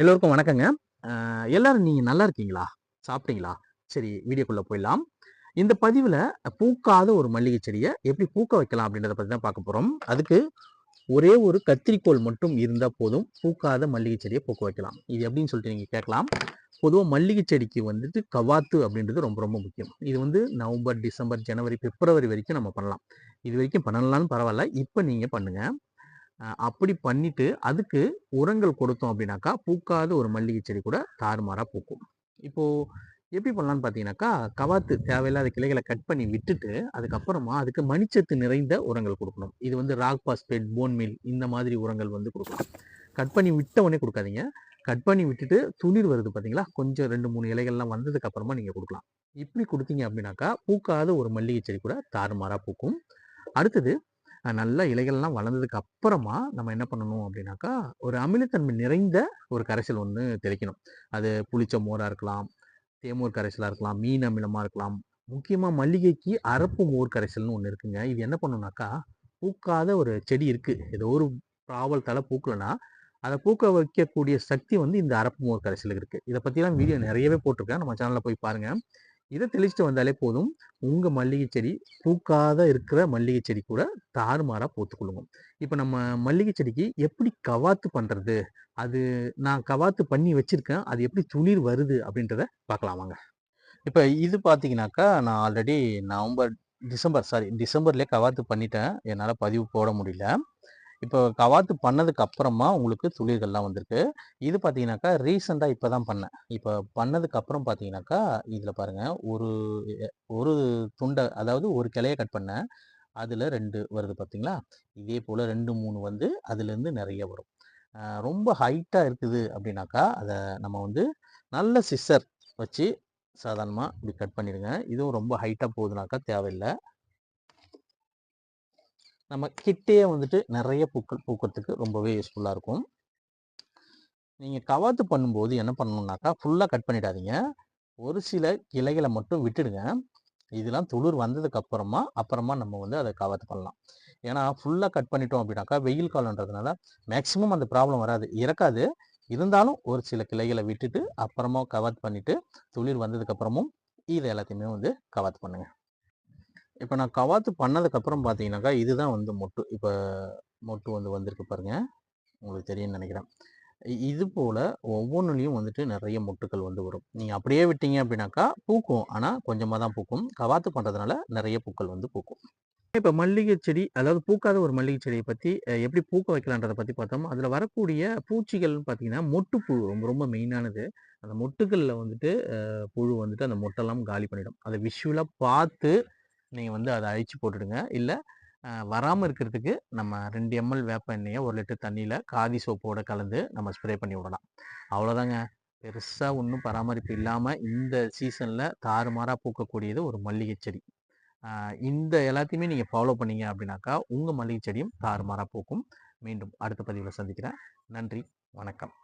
எல்லோருக்கும் வணக்கங்க. எல்லாரும் நீங்கள் நல்லா இருக்கீங்களா? சாப்பிட்டீங்களா? சரி வீடியோக்குள்ளே போயிடலாம். இந்த பதிவில் பூக்காத ஒரு மல்லிகை செடியை எப்படி பூக்க வைக்கலாம் அப்படின்றத பற்றி தான் பார்க்க போகிறோம் அதுக்கு ஒரே ஒரு கத்திரிக்கோள் மட்டும் இருந்தால் போதும். பூக்காத மல்லிகை செடியை பூக்க வைக்கலாம். இது எப்படின்னு சொல்லிட்டு நீங்கள் கேட்கலாம். பொதுவாக மல்லிகை செடிக்கு வந்துட்டு கவாத்து அப்படின்றது ரொம்ப ரொம்ப முக்கியம். இது வந்து நவம்பர் டிசம்பர் ஜனவரி பிப்ரவரி வரைக்கும் நம்ம பண்ணலாம். இது வரைக்கும் பண்ணலாம்னு பரவாயில்ல. இப்போ நீங்கள் பண்ணுங்கள் அப்படி பண்ணிட்டு அதுக்கு உரங்கள் கொடுத்தோம் அப்படின்னாக்கா பூக்காத ஒரு மல்லிகை செடி கூட தாறுமாறாக பூக்கும். இப்போ எப்படி பண்ணலான்னு பார்த்தீங்கன்னாக்கா கவாத்து தேவையில்லாத கிளைகளை கட் பண்ணி விட்டுட்டு அதுக்கப்புறமா அதுக்கு மணிச்சத்து நிறைந்த உரங்கள் கொடுக்கணும். இது வந்து ராக் பாஸ்பேட் போன் மில் இந்த மாதிரி உரங்கள் வந்து கொடுக்கணும். கட் பண்ணி விட்ட உடனே கொடுக்காதீங்க. கட் பண்ணி விட்டுட்டு துளிர் வருது பார்த்தீங்களா? கொஞ்சம் ரெண்டு மூணு இலைகள்லாம் வந்ததுக்கு அப்புறமா நீங்கள் கொடுக்கலாம். இப்படி கொடுத்தீங்க அப்படின்னாக்கா பூக்காத ஒரு மல்லிகை செடி கூட தாறுமாறாக பூக்கும். அடுத்தது நல்ல இலைகள்லாம் வளர்ந்ததுக்கு அப்புறமா நம்ம என்ன பண்ணணும் அப்படின்னாக்கா ஒரு அமிலத்தன்மை நிறைந்த ஒரு கரைசல் ஒன்று தெளிக்கணும். அது புளிச்ச மோராக இருக்கலாம் தேமோர் கரைசலாக இருக்கலாம் மீன் அமிலமாக இருக்கலாம். முக்கியமாக மல்லிகைக்கு அரப்பு மோர் கரைசல்னு ஒன்று இருக்குங்க. இது என்ன பண்ணுனாக்கா பூக்காத ஒரு செடி இருக்குது ஏதோ ஒரு ப்ராவல் தலை பூக்கலைன்னா அதை பூக்க வைக்கக்கூடிய சக்தி வந்து இந்த அரப்பு மோர் கரைசலுக்கு இருக்குது இதை பற்றிலாம் வீடியோ நிறையவே போட்டிருக்கேன். நம்ம சேனலில் போய் பாருங்கள் இதை தெளிச்சுட்டு வந்தாலே போதும். உங்கள் மல்லிகை செடி பூக்காத இருக்கிற மல்லிகை செடி கூட தாறுமாறாக போத்துக்கொள்ளுங்க இப்போ நம்ம மல்லிகை செடிக்கு எப்படி கவாத்து பண்ணுறது அது நான் கவாத்து பண்ணி வச்சுருக்கேன். அது எப்படி துளிர் வருது அப்படின்றத பார்க்கலாம் வாங்க. இப்போ இது பார்த்தீங்கன்னாக்கா நான் ஆல்ரெடி நவம்பர் டிசம்பர் சாரி டிசம்பர்லேயே கவாத்து பண்ணிட்டேன். என்னால் பதிவு போட முடியல. இப்போ கவாத்து பண்ணதுக்கு அப்புறமா உங்களுக்கு துளிர்கள்லாம் வந்திருக்கு. இது பார்த்தீங்கன்னாக்கா ரீசெண்டாக இப்போ தான் பண்ணேன். இப்போ பண்ணதுக்கு அப்புறம் பார்த்தீங்கன்னாக்கா இதில் பாருங்கள் ஒரு ஒரு துண்டை அதாவது ஒரு கிளைய கட் பண்ணேன். அதில் ரெண்டு வருது பார்த்தீங்களா? இதே போல் ரெண்டு மூணு வந்து அதுலேருந்து நிறைய வரும். ரொம்ப ஹைட்டாக இருக்குது அப்படின்னாக்கா அதை நம்ம வந்து நல்ல சிஸ்ஸர் வச்சு சாதாரணமாக இப்படி கட் பண்ணிடுங்க. இதுவும் ரொம்ப ஹைட்டாக போகுதுனாக்கா தேவையில்லை. நம்ம கிட்டேயே வந்துட்டு நிறைய பூக்கள் பூக்கிறதுக்கு ரொம்பவே யூஸ்ஃபுல்லாக இருக்கும். நீங்கள் கவாத்து பண்ணும்போது என்ன பண்ணணுன்னாக்கா ஃபுல்லாக கட் பண்ணிடாதீங்க. ஒரு சில கிளைகளை மட்டும் விட்டுடுங்க. இதெல்லாம் துளிர் வந்ததுக்கு அப்புறமா அப்புறமா நம்ம வந்து அதை கவாத்து பண்ணலாம். ஏன்னா ஃபுல்லாக கட் பண்ணிட்டோம் அப்படின்னாக்கா வெயில் காலன்றதுனால மேக்ஸிமம் அந்த ப்ராப்ளம் வராது. இறக்காது. இருந்தாலும் ஒரு சில கிளைகளை விட்டுட்டு அப்புறமா கவாத் பண்ணிட்டு துளிர் வந்ததுக்கு அப்புறமும் இது எல்லாத்தையுமே வந்து கவாத்து பண்ணுங்கள் இப்போ நான் கவாத்து பண்ணதுக்கப்புறம் பார்த்தீங்கன்னாக்கா இதுதான் வந்து மொட்டு. இப்போ மொட்டு வந்து வந்திருக்கு பாருங்கள் உங்களுக்கு தெரியும்னு நினைக்கிறேன். இ- இது போல் ஒவ்வொன்றுலேயும் வந்துட்டு நிறைய மொட்டுக்கள் வந்து வரும். நீங்கள் அப்படியே விட்டீங்க அப்படின்னாக்கா பூக்கும். ஆனால் கொஞ்சமாக தான் பூக்கும். கவாத்து பண்ணுறதுனால நிறைய பூக்கள் வந்து பூக்கும். இப்போ மல்லிகை செடி அதாவது பூக்காத ஒரு மல்லிகை செடியை பற்றி எப்படி பூக்க வைக்கலான்றதை பற்றி பார்த்தோம். அதில் வரக்கூடிய பூச்சிகள்னு பார்த்தீங்கன்னா மொட்டுப்புழு ரொம்ப ரொம்ப மெயினானது அந்த மொட்டுக்களில் வந்துட்டு புழு வந்துட்டு அந்த மொட்டெல்லாம் காலி பண்ணிடும். அதை விஷுவலாக பார்த்து நீங்கள் வந்து அதை அழிச்சு போட்டுடுங்க. இல்லை வராமல் இருக்கிறதுக்கு நம்ம ரெண்டு எம்எல் வேப்ப எண்ணெயை ஒரு லிட்டர் தண்ணியில் காதி சோப்போடு கலந்து நம்ம ஸ்ப்ரே பண்ணி விடலாம். அவ்வளோதாங்க. பெருசாக ஒன்றும் பராமரிப்பு இல்லாமல் இந்த சீசனில் தாறுமாறாக பூக்கக்கூடியது ஒரு மல்லிகை செடி. இந்த எல்லாத்தையுமே நீங்கள் ஃபாலோ பண்ணீங்க அப்படின்னாக்கா உங்கள் மல்லிகை செடியும் தாறுமாறாக பூக்கும். மீண்டும் அடுத்த பதிவில் சந்திக்கிறேன். நன்றி. வணக்கம்.